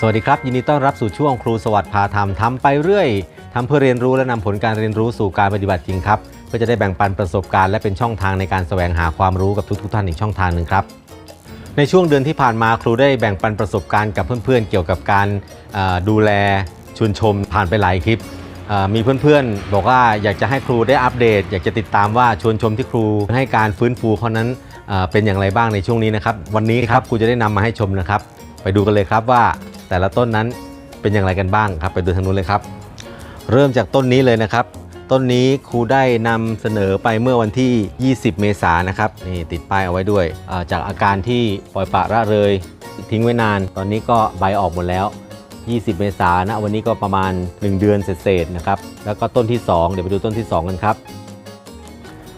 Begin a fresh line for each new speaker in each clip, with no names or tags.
สวัสดีครับ ยินดีต้อนรับสู่ช่วงครูสวัสดิ์พาทำทำไปเรื่อยทำเพื่อเรียนรู้และนำผลการเรียนรู้สู่การปฏิบัติจริงครับ เพื่อจะได้แบ่งปันประสบการณ์และเป็นช่องทางในการแสวงหาความรู้กับทุกๆท่านอีกช่องทางหนึ่งครับ ในช่วงเดือนที่ผ่านมาครูได้แบ่งปันประสบการณ์กับเพื่อนๆ เกี่ยวกับการดูแลชวนชมผ่านไปหลายคลิปเอ่อมีเพื่อนๆ บอกว่าอยากจะให้ครูได้อัปเดต อยากจะติดตามว่าชวนชมที่ครูให้การฟื้นฟูเขานั้นเอ่อเป็นอย่างไรบ้างในช่วงนี้นะครับ วันนี้ครับครูจะได้นำมาให้ชมนะครับ ไปดูกันเลยครับว่า แต่ละต้นนั้นเป็นอย่างไรกันบ้างครับ ไปดูทางนู้นเลยครับ เริ่มจากต้นนี้เลยนะครับ ต้นนี้ครูได้นำเสนอไปเมื่อวันที่ 20 เมษายนนะครับนี่ติดป้ายเอาไว้ด้วยจากอาการที่ปล่อยปละละเลย ทิ้งไว้นาน ตอนนี้ก็ใบออกหมดแล้ว 20 เมษายนนะวันนี้ก็ประมาณ 1 เดือนเศษๆนะครับแล้วก็ต้นที่ 2 เดี๋ยวไปดูต้นที่ 2 กันครับ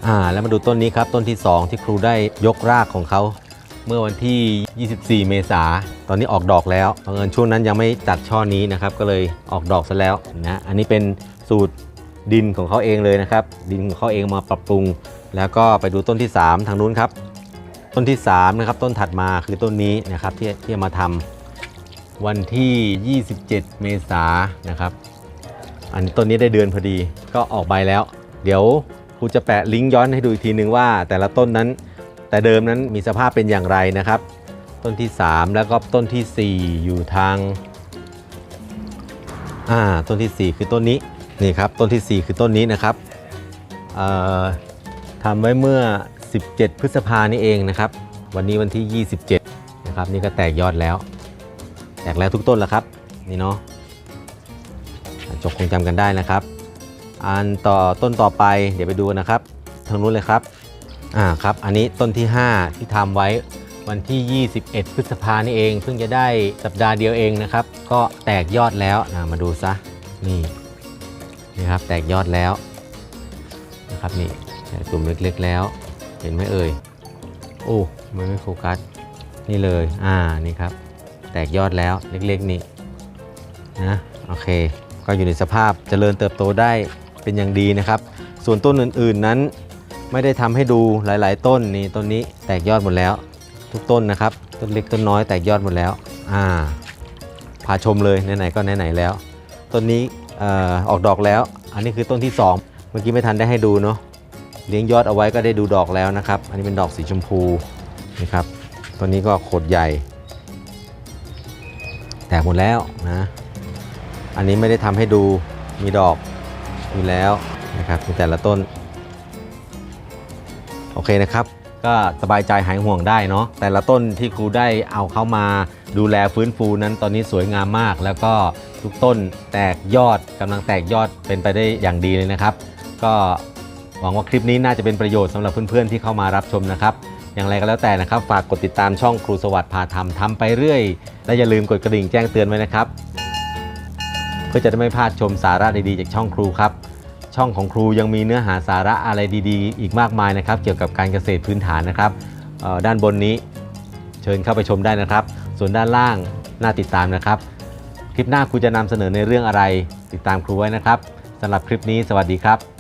อ่าแล้วมาดูต้นนี้ครับต้นที่ 2 ที่ครูได้ยกรากของเขา เมื่อวันที่ 24 เมษาตอนนี้ออกดอกแล้วบังเอิญช่วงนั้นยังไม่ตัดช่อนี้นะครับ ก็เลยออกดอกซะแล้วนะ อันนี้เป็นสูตรดินของเขาเองเลยนะครับ ดินของเขาเองมาปรับปรุง แล้วก็ไปดูต้นที่ 3 ทางนู้นครับ ต้นที่3นะครับต้นถัดมาคือต้นนี้นะครับที่ที่มาทำวันที่ 27 เมษายนนะครับ อันต้นนี้ได้เดือนพอดีก็ออกใบแล้ว เดี๋ยวครูจะแปะลิงก์ย้อนให้ดูอีกทีนึงว่า แต่ละต้นนั้น แต่เดิมนั้นมีสภาพเป็นอย่างไรนะครับ ต้นที่ 3 แล้วก็ต้นทีสี่4 อยู่ทางอ่าต้นทีสี่ 4 คือต้นนี้นี่ครับต้นทีสี่ 4 คือต้นนี้นะครับทำไว้เมื่อ 17 พฤษภานี่เองนะครับ วันนี้วันที่ 27 นะครับ นี่ก็แตกยอดแล้ว แตกแล้วทุกต้นแล้วครับ นี่เนาะจกคงจำกันได้นะครับ อันต่อต้นต่อไปเดี๋ยวไปดูนะครับ ทางนู้นเลยครับ อ่าครับ อันนี้ต้นที่ 5 ที่ทำไว้วันที่ 21 พฤษภานี่เอง เพิ่งจะได้สัปดาห์เดียวเองนะครับ ก็แตกยอดแล้วนะมาดูซะ นี่นี่ครับ แตกยอดแล้วนะครับนี่ตุ่มเล็กๆแล้ว เห็นไหมเอ่ย โอ้มันไม่โฟกัส นี่เลย อ่า นี่ครับ แตกยอดแล้วเล็กๆนี่นะ โอเค ก็อยู่ในสภาพเจริญเติบโตได้เป็นอย่างดีนะครับ ส่วนต้นอื่นๆนั้น ไม่ได้ทำให้ดูหลาย ๆ ต้นนี่ต้นนี้แตกยอดหมดแล้ว ทุกต้นนะครับ ต้นเล็กต้นน้อยแตกยอดหมดแล้วอ่าพาชมเลยไหนๆก็ไหนๆแล้ว ต้นนี้อออกดอกแล้ว อันนี้คือต้นที่ 2 เมื่อกี้ไม่ทันได้ให้ดูเนาะเลี้ยงยอดเอาไว้ก็ได้ดูดอกแล้วนะครับ อันนี้เป็นดอกสีชมพูนะครับต้นนี้ก็โขดใหญ่ แตกหมดแล้วนะอันนี้ไม่ได้ทำให้ดูมีดอกอยู่แล้วนะครับมีแต่ละต้น โอเคนะครับ ก็สบายใจหายห่วงได้เนาะแต่ละต้นที่ครูได้เอาเข้ามาดูแลฟื้นฟูนั้นตอนนี้สวยงามมาก แล้วก็ทุกต้นแตกยอดกำลังแตกยอดเป็นไปได้อย่างดีเลยนะครับ ก็หวังว่าคลิปนี้น่าจะเป็นประโยชน์สำหรับเพื่อนๆที่เข้ามารับชมนะครับ อย่างไรก็แล้วแต่นะครับ ฝากกดติดตามช่องครูสวัสดิ์พาทำทำไปเรื่อย และอย่าลืมกดกระดิ่งแจ้งเตือนไว้นะครับ เพื่อจะได้ไม่พลาดชมสาระดีๆจากช่องครูครับ ช่องของครูยังมีเนื้อหาสาระอะไรดีๆ อีกมากมายนะครับ เกี่ยวกับการเกษตรพื้นฐานนะครับด้านบนนี้เชิญเข้าไปชมได้นะครับ ส่วนด้านล่างน่าติดตามนะครับ คลิปหน้าครูจะนำเสนอในเรื่องอะไร ติดตามครูไว้นะครับสำหรับคลิปนี้สวัสดีครับ